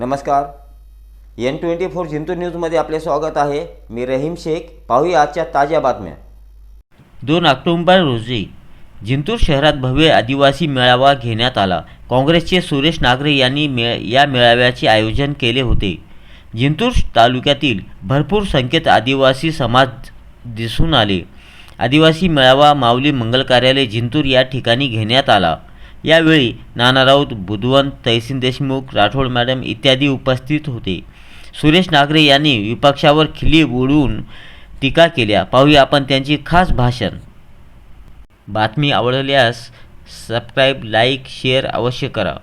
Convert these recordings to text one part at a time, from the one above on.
नमस्कार. N twenty four Jintur न्यूजमध्ये आपले स्वागत आहे. मी रहीम शेख. पाहूया आजच्या ताज्या बातम्या. दोन ऑक्टोबर रोजी जिंतूर शहरात भव्य आदिवासी मेळावा घेण्यात आला. काँग्रेसचे सुरेश नागरे यांनी मे या मेळाव्याचे आयोजन केले होते. जिंतूर तालुक्यातील भरपूर संख्येत आदिवासी समाज दिसून आले. आदिवासी मेळावा माऊली मंगल कार्यालय जिंतूर या ठिकाणी घेण्यात आला. यावेळी नाना राऊत बुधवंत तहसीन देशमुख राठोड मॅडम इत्यादी उपस्थित होते. सुरेश नागरे यांनी विपक्षावर खिली उडवून टीका केल्या. पाहूया आपण त्यांची खास भाषण. बातमी आवडल्यास सबस्क्राईब लाईक शेअर अवश्य करा.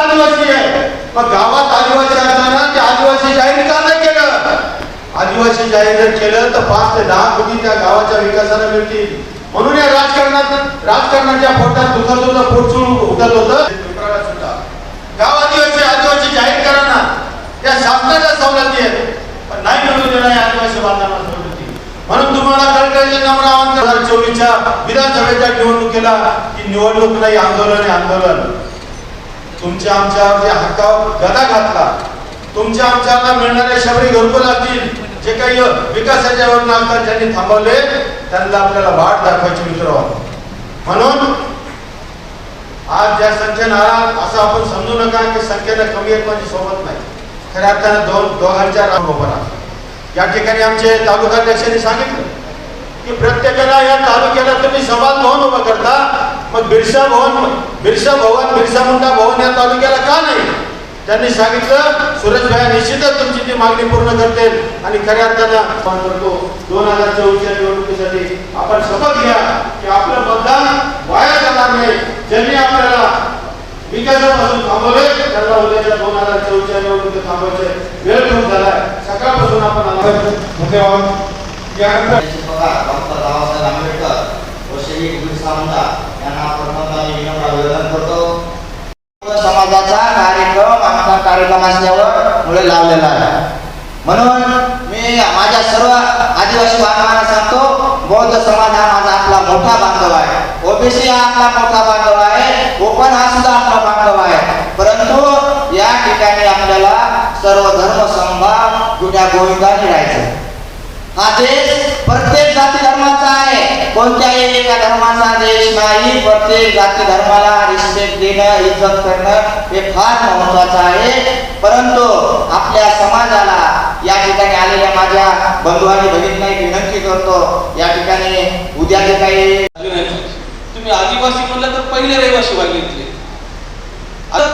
आदिवासी गावात आदिवासी आदिवासी जाहीर का नाही केलं। आदिवासी जाहीर जर केलं तर पाच ते दहा कोटी त्या गावाच्या विकासाला मिळतील. म्हणून या राजकारणात राजकारणाच्या पोटात दुखत होतं पोटचून उठत होतं सुद्धा. गाव आदिवासी आदिवासी जाहीर करा ना. त्या शासनाच्या सवलती आहेत. पण नाही मिळू देणार या आदिवासी बांधवांना. म्हणून तुम्हाला कळकळीचे नम्र आवाहन दोन हजार चोवीसच्या विधानसभेच्या निवडणुकीला की निवडणूक नाही आंदोलन आहे आंदोलन. तुमच्या आमच्यावर जे हक्कावर गदा घातला तुमच्या आमच्याला मिळणारे शबरी घरकुल असतील जे काही विकासाच्या योजना असतात ज्यांनी थांबवले त्यांना आपल्याला वाट दाखवायची मित्र हो. म्हणून आज ज्या संख्येनं आला असं आपण समजू नका की संख्येनं कमी आहेत म्हणजे सोबत नाही. खऱ्या अर्थानं दोन दोघांच्या राम उभा राहतो या ठिकाणी आमचे तालुकाध्यक्षांनी सांगितलं की प्रत्येकाला या तालुक्याला तुम्ही सभा भवन उभं करता मग बिरसा भवन बिरसा भवन बिरसा मुंडा भवन या तालुक्याला का नाही? त्यांनी सांगितलं सुरेश निश्चितच तुमची ती मागणी पूर्ण करते आणि खऱ्या अर्थानं आपण करतो दोन हजार चोवीसच्या निवडणुकीसाठी आपण शपथ घ्या की आपलं मतदान वाया जाणार नाही. ज्यांनी आपल्याला विकासापासून थांबवले त्यांना उद्याच्या दोन हजार चोवीसच्या निवडणुकीत थांबवायचे वेळ घेऊन झालाय. सकाळपासून आपण धन्यवाद डॉक्टर बाबासाहेब आंबेडकर व श्री बिरसा मुंडा यांना विनम्र करतो. समाजाचा कार्यक्रम आमचा कार्यक्रम असल्यावर मुळे लावलेला आहे. म्हणून मी माझ्या सर्व आदिवासी बांधवांना सांगतो बौद्ध समाज मोठा बांधव आहे. ओबीसी हा आपला मोठा बांधव आहे. कोकण हा सुद्धा आपला बांधव आहे. परंतु या ठिकाणी आपल्याला सर्व धर्म समभाव गुन्ह्या गोविंदाने राहायचं हा देश प्रत्येक जाती धर्माचा आहे. कोणत्याही एका धर्माचा देश नाही. प्रत्येक जाती धर्माला रिस्पेक्ट देणं इज्जत करणं हे फार महत्वाचं आहे. परंतु आपल्या समाजाला या ठिकाणी आलेल्या माझ्या बंधू आणि भगिनींना एक विनंती करतो. या ठिकाणी उद्या जे काही तुम्ही आदिवासी म्हणलं तर पहिले रहिवासी वागितले आता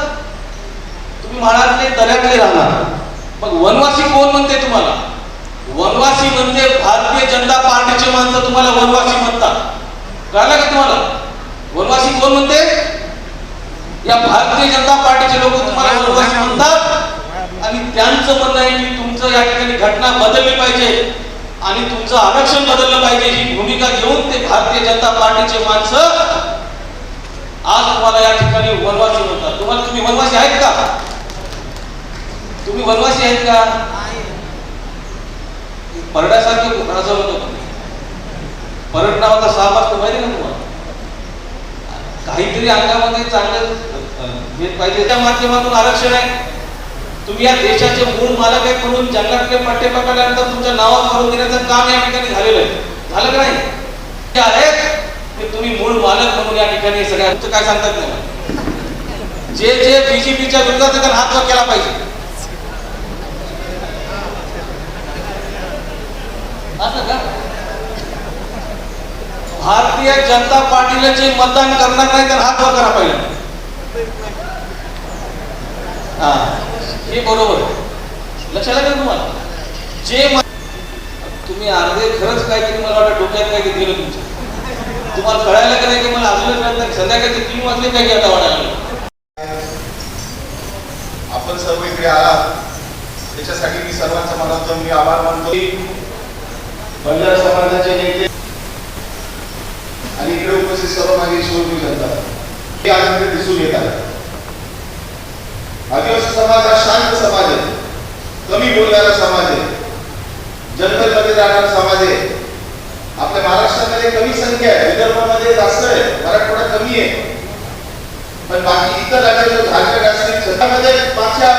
तुम्ही म्हणाले दऱ्याकडे राहणार. मग वनवासी कोण म्हणते तुम्हाला? वनवासी म्हणजे भारतीय जनता पार्टीचे माणसं तुम्हाला वनवासी म्हणतात. कळलं का तुम्हाला? वनवासी कोण म्हणते? या भारतीय जनता पार्टीचे लोक तुम्हाला वनवासी म्हणतात. आणि त्यांचं म्हणणं आहे की तुमचं या ठिकाणी घटना बदलली पाहिजे. आणि तुमचं आरक्षण बदललं पाहिजे ही भूमिका घेऊन ते भारतीय जनता पार्टीचे माणसं आज तुम्हाला या ठिकाणी वनवासी म्हणतात. तुम्हाला तुम्ही वनवासी आहेत का? तुम्ही वनवासी आहेत का? परड्यासारखे कोकणाचं होतं परड नावाचा सहा वाजता माहिती ना तुम्हाला? काहीतरी अंगामध्ये चांगलं पाहिजे. त्या माध्यमातून आरक्षण आहे. तुम्ही या देशाचे मूळ मालक आहे म्हणून जंगलातले पट्टे पकडल्यानंतर तुमच्या नावात करून देण्याचं काम या ठिकाणी झालेलं आहे. झालं का नाही? ते आहेत तुम्ही मूळ मालक म्हणून या ठिकाणी सगळ्या काय सांगतात नाही जे जे बीजेपीच्या विरोधात आहे, त्यांना हात वर केला पाहिजे. असं भारतीय जनता पार्टीला जे मतदान करणार नाही त्यांना हात वर करा पाहिजे हा. हे बरोबर. आहे. लक्षात आलं का तुम्हाला? जे तुम्ही अर्धे खरंच काहीतरी मला वाटतं डोक्यात काहीतरी गेलं तुमचं तुम्हाला कळायला का नाही की मला अजूनच कळत नाही संध्याकाळचे तीन वाजले काही आता वाढायला आपण सर्व इकडे आलात. त्याच्यासाठी मी सर्वांचा मनातून मी आभार मानतो. बंजारा समाजाचे नेते आणि इकडे उपस्थित सर्व माझी शिवजी जनता हे आज दिसून येतात. आदिवासी समाज हा शांत समाज आहे. कमी बोलणारा समाज आहे. जंगलमध्ये राहणारा समाज आहे. आपल्या महाराष्ट्रामध्ये कमी संख्या आहे. विदर्भामध्ये जास्त आहे. मराठवाडा कमी आहे. पण बाकी इतर राज्याचं झारखंड असेल छत्तीसमध्ये मागच्या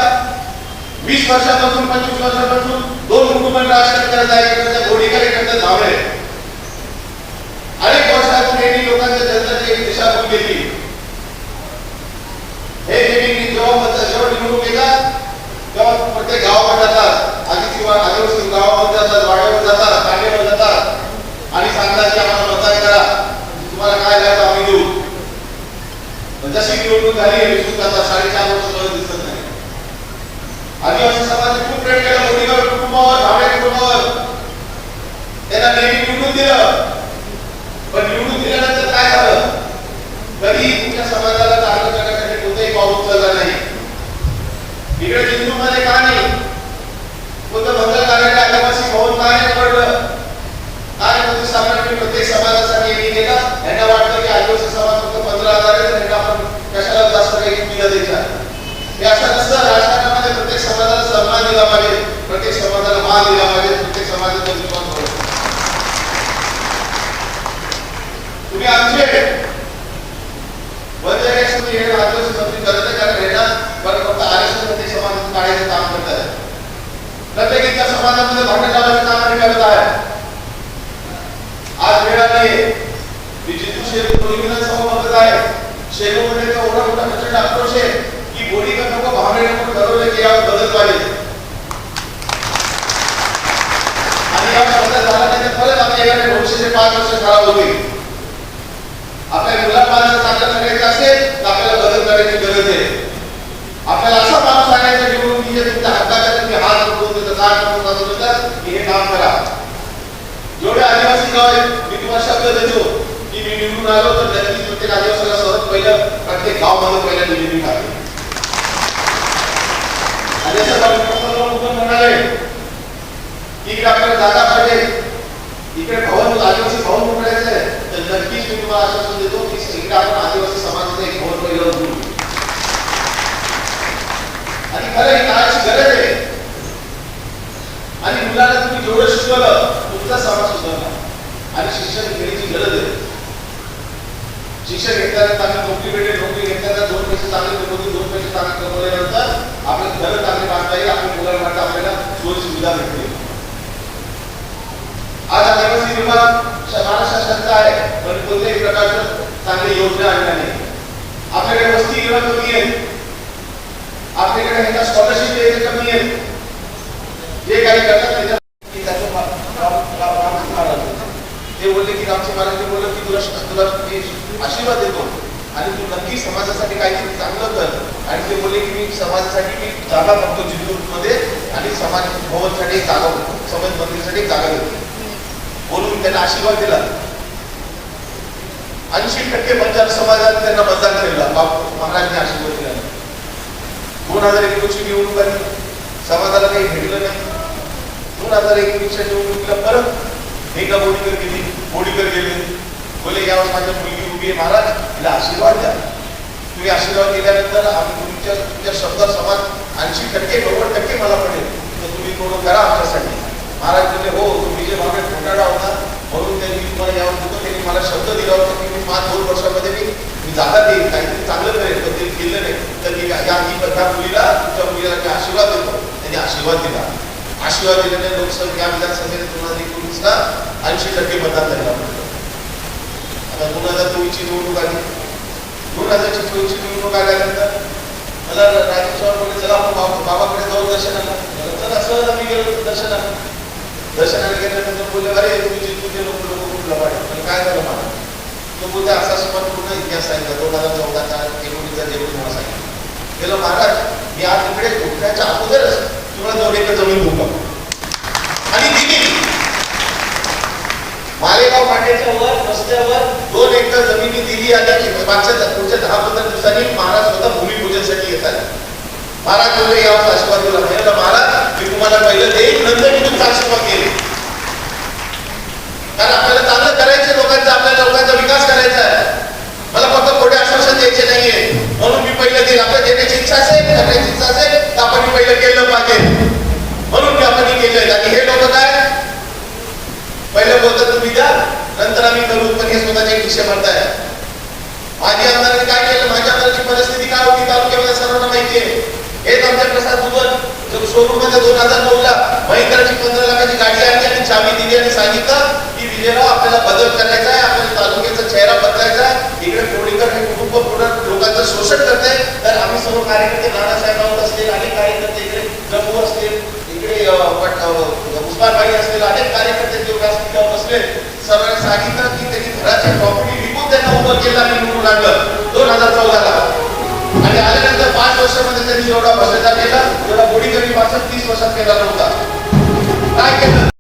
वीस वर्षापासून पंचवीस वर्षापासून दोन कुटुंबांना राजकारण करत आहे. एखाद्या गोडीकडे एखाद्या धावळे अनेक वर्षातून यांनी लोकांच्या जनतेची एक दिशाभूल केली हे जे मी जेव्हा तेव्हा प्रत्येक गावामध्ये जातात आधी किंवा आदिवासी गावामध्ये जातात वाड्यावर जातात कांडेवर जातात. आणि सांगतात की आम्हाला मतदान करा. तुम्हाला काय द्यायचं आम्ही देऊ. जशी निवडणूक झाली विसरून जातात साडेचार वर्ष सुद्धा दिसत नाही. आदिवासी समाजाने खूप प्रेम केला. मोदीवर कुटुंबावर भाड्या कुटुंबावर. त्यांना नेहमी निवडून दिलं. पण निवडून दिल्यानंतर काय झालं? कधी तुमच्या समाजाला चांगलं करण्यासाठी कोणतंही पाऊल उचलला नाही. इकडे जिंतूरमध्ये का नाही कोणतं मंगल कार्यालय आदिवासी भवन का नाही पडलं काय मोदी साहेबांनी प्रत्येक समाजासाठी हे केलं यांना वाटतं की आदिवासी समाज फक्त पंधरा हजार आहे तर यांना आपण कशाला जास्त काही दिलं द्यायचा हे असं नसतं राजकारणामध्ये प्रत्येक समाजाला सन्मान दिला पाहिजे. प्रत्येक समाजाला मान दिला पाहिजे. प्रत्येक समाजाचा विश्वास तुम्ही आमचे हे करत आहे कारण हे बरं फक्त आरक्षण प्रत्येक समाजाचं काढायचं काम करत आहे प्रत्येक एका समाजामध्ये भांडण लावायचं काम करत आहे आज वेळ आली मी जितू शेरू दोन्ही विधानसभा बघत आहे शेरूमध्ये तर एवढा मोठा प्रचंड आक्रोश आहे की बोडी का नको भावने ठरवलं की यावर बदल पाहिजे. आणि यावर बदल झाला नाही तर परत आपल्या याकडे भविष्याचे पाच वर्ष खराब होतील. आपल्या मुलाबाळांचं चांगलं करायचं असेल तर आपल्याला बदल करायची गरज आहे. आपल्याला असा माणूस सांगायचा निवडून की जे तुमच्या हक्काच्या तुम्ही हात उठवून देतात काय करून देतात की हे काम करा. जेवढे आदिवासी गाव आहेत मी तुम्हाला शब्द देतो की मी निवडून आलो तर नक्कीच प्रत्येक आदिवासीला सर्वात पहिलं प्रत्येक गावामध्ये पहिल्या निवडणूक टाकेल आणि असं म्हणाले की आपल्याला जागा पाहिजे. इकडे भवन आदिवासी भवन उघडायचं तर नक्कीच मी तुम्हाला आश्वासन देतो की इकडे आपण आदिवासी समाजाचं एक भवन पहिलं उघडू आणि खरं ही काळाची गरज आहे. आणि मुलाला तुम्ही जेवढं शिकवलं तुमचा समाज सुधारला आणि शिक्षण घेण्याची गरज आहे. शिक्षण घेताना चांगली नोकरी भेटेल नोकरी घेताना दोन पैसे चांगले कमवतील दोन पैसे चांगले कमवल्यानंतर आपलं घर चांगले बांधता येईल आपल्या मुलांना आपल्याला सोयी सुविधा भेटतील. आज आदिवासी विभाग महाराष्ट्र शासनाचा आहे पण कोणत्याही प्रकारचं चांगली योजना आणल्या नाही. आपल्याकडे वस्ती विभाग कमी आहे आपल्याकडे ह्याचा स्कॉलरशिप द्यायचे कमी आहे जे काही करतात त्याच्या की त्याचं मा- राम- राम- रामजी महाराज ते बोलले की रामजी महाराज ते बोलले की तुला तुला मी आशीर्वाद देतो आणि तू नक्की समाजासाठी काहीतरी चांगलं कर आणि ते बोलले की मी समाजासाठी मी जागा बघतो जिंतूरमध्ये आणि समाज भवनसाठी जागा समाज मंदिरसाठी जागा घेतो बोलून त्यांना आशीर्वाद दिला. ऐंशी टक्के बंजारा समाजाने त्यांना मतदान केलं. बापू महाराजांनी आशीर्वाद दिला. दोन हजार एकोणीसची निवडणूक आली. समाजाला काही भेटलं नाही. दोन हजार एकोणीसच्या निवडणुकीला परत एकदा बोडीकर गेली. बोडीकर गेले. बोले यावर माझ्या मुलगी उभी आहे महाराज. तिला आशीर्वाद द्या. तुम्ही आशीर्वाद दिल्यानंतर आम्ही तुमच्या तुमच्या शब्दात समाज ऐंशी टक्के नव्वद टक्के मला पडेल. तर तुम्ही थोडं करा आमच्यासाठी. महाराज बोलले हो तुम्ही जे भावे खोटाडा होता म्हणून त्यांनी तुम्हाला यावर होतं त्यांनी मला शब्द दिला होता की मी पाच दोन वर्षामध्ये मी मी जागा देईल काहीतरी चांगलं करेल पण ते केलं नाही. तर मी या ही त्या मुलीला तुमच्या मुलीला मी आशीर्वाद देतो. त्यांनी आशीर्वाद दिला. आशीर्वाद दिल्याने लोकसभा या विधानसभेने दोन हजार एकोणीसला ऐंशी टक्के मतदान झालं आता दोन हजार चोवीसची निवडणूक आली. दोन हजार चोवीसची निवडणूक आल्यानंतर मला राजीव चव्हाण बोलले चला आपण बाबाकडे जाऊ दर्शनाला. तर असं सहज आम्ही गेलो दर्शनाला. दर्शनाला गेल्यानंतर बोलले अरे तुम्ही जिंकून लोक लोक कुठला लबाड पण काय झालं मला? तो बोलते असा सुमार पूर्ण इतिहास सांगितला. दोन हजार चौदाचा एकोणीसचा जेवण तुम्हाला सांगितलं. गेलो महाराज मी आज इकडे उठण्याच्या अगोदरच तुम्हाला जवळ एकर जमीन भूक आणि दिली. मालेगाव फाट्याच्या वर रस्त्यावर दोन एकर जमिनी दिली आणि मागच्या पुढच्या दहा पंधरा दिवसांनी महाराज स्वतः भूमिपूजनसाठी येतात. महाराज बोलले यावर आशीर्वाद दिला म्हणजे महाराज मी तुम्हाला पहिलं देईन नंतर मी तुमचा आशीर्वाद घेईन कारण आपल्याला चांगलं करायचं लोकांचा आपल्या लोकांचा विकास करायचा आहे. मला फक्त खोटे आश्वासन द्यायचे नाहीये. म्हणून मी पहिलं देईल. आपल्या देण्याची इच्छा असेल करण्याची इच्छा असेल तर आपण हे पहिलं केलं पाहिजे. म्हणून मी आपण केलं आणि हे लोक काय पहिलं बोलतात तुम्ही द्या नंतर आम्ही करू पण हे स्वतःचे खिशे भरताय माझी आमदारांनी काय केलं? माझ्या आमदाराची परिस्थिती काय होती? तालुक्यामध्ये सर्वांना माहिती आहे हेच आमच्या प्रसाद दुबन शोरूममध्ये दोन हजार नऊ ला महिंद्राची पंधरा लाखाची गाडी आणली आणि चावी दिली आणि सांगितलं की विजयराव आपल्याला बदल करायचा आहे आपल्या तालुक्याचा चेहरा बदलायचा आहे. इकडे कोडीकर हे कुटुंब पूर्ण लोकांचं शोषण करते तर आम्ही सर्व कार्यकर्ते नानासाहेब राऊत असतील अनेक कार्यकर्ते इकडे जम्मू असतील इकडे अं, पट- उस्मानबाई अनेक कार्यकर्ते जे बसले. सर्वांनी सांगितलं की त्यांनी घराची प्रॉपर्टी विकून त्यांना उभं केलं आणि निवडून आणलं. दोन हजार चौदाला. आणि आल्यानंतर पाच वर्षामध्ये त्यांनी एवढा भ्रष्टाचार केला एवढा गोडीकरी माणसं तीस वर्षात केला नव्हता. काय केलं?